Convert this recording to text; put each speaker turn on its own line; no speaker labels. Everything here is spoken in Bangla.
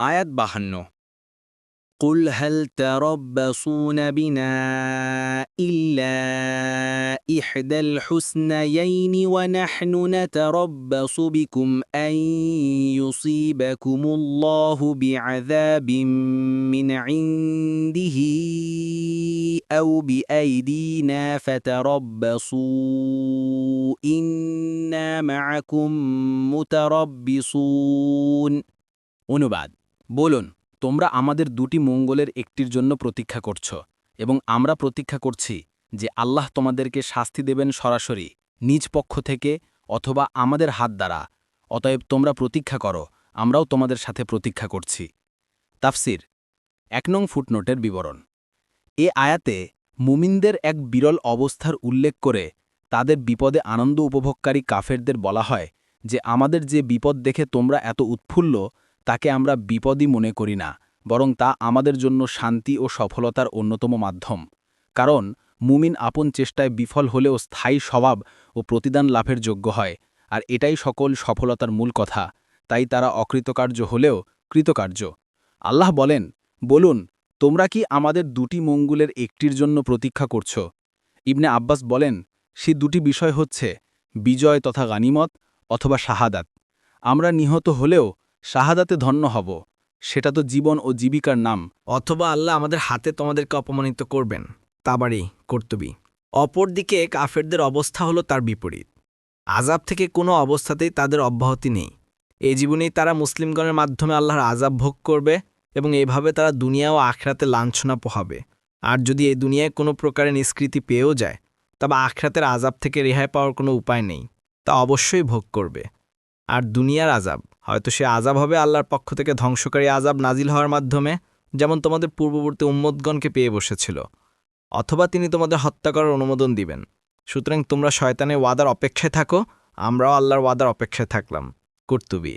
আয়াত বাহান্ন
قل هل تربصون بنا إلا إحدى الحسنيين ونحن نتربص بكم أن يصيبكم الله بعذاب من عنده أو بأيدينا فتربصوا إنا معكم متربصون
অনুবাদ বলুন, তোমরা আমাদের দুটি মঙ্গলের একটির জন্য প্রতীক্ষা করছ, এবং আমরা প্রতীক্ষা করছি যে আল্লাহ তোমাদেরকে শাস্তি দেবেন সরাসরি, নিজ পক্ষ থেকে অথবা আমাদের হাত দ্বারা। অতএব তোমরা প্রতীক্ষা করো, আমরাও তোমাদের সাথে প্রতীক্ষা করছি। তাফসির, এক নং ফুটনোটের বিবরণ। এ আয়াতে মুমিনদের এক বিরল অবস্থার উল্লেখ করে তাদের বিপদে আনন্দ উপভোগকারী কাফেরদের বলা হয় যে, আমাদের যে বিপদ দেখে তোমরা এত উৎফুল্ল তাকে আমরা বিপদই মনে করি না, বরং তা আমাদের জন্য শান্তি ও সফলতার অন্যতম মাধ্যম। কারণ, মুমিন আপন চেষ্টায় বিফল হলেও স্থায়ী স্বভাব ও প্রতিদান লাভের যোগ্য হয়, আর এটাই সকল সফলতার মূল কথা, তাই তারা অকৃতকার্য হলেও কৃতকার্য। আল্লাহ বলেন, বলুন, তোমরা কি আমাদের দুটি মঙ্গুলের একটির জন্য প্রতীক্ষা করছ? ইবনে আব্বাস বলেন, সে দুটি বিষয় হচ্ছে, বিজয় তথা গানিমত অথবা শাহাদাত। আমরা নিহত হলেও শাহাদাতে ধন্য হব। সেটা তো জীবন ও জীবিকার নাম।
অথবা আল্লাহ আমাদের হাতে তোমাদেরকে অপমানিত করবেন। তাবারই কর্তবী। অপরদিকে কাফেরদের অবস্থা হলো তার বিপরীত। আজাব থেকে কোনো অবস্থাতেই তাদের অব্যাহতি নেই। এই জীবনেই তারা মুসলিমগণের মাধ্যমে আল্লাহর আজাব ভোগ করবে এবং এভাবে তারা দুনিয়া ও আখরাতে লাঞ্ছনা পোহাবে। আর যদি এই দুনিয়ায় কোনো প্রকারের নিষ্কৃতি পেয়েও যায়, তবে আখরাতের আজাব থেকে রেহাই পাওয়ার কোনো উপায় নেই। তা অবশ্যই ভোগ করবে। আর দুনিয়ার আজাব হয়তো সে আজাব হবে আল্লাহর পক্ষ থেকে ধ্বংসকারী আজাব নাজিল হওয়ার মাধ্যমে, যেমন তোমাদের পূর্ববর্তী উম্মদগণকে পেয়ে বসেছিল, অথবা তিনি তোমাদের হত্যা করার অনুমোদন দিবেন। সুতরাং তোমরা শয়তানের ওয়াদার অপেক্ষায় থাকো, আমরাও আল্লাহর ওয়াদার অপেক্ষায় থাকলাম। কর্তুবী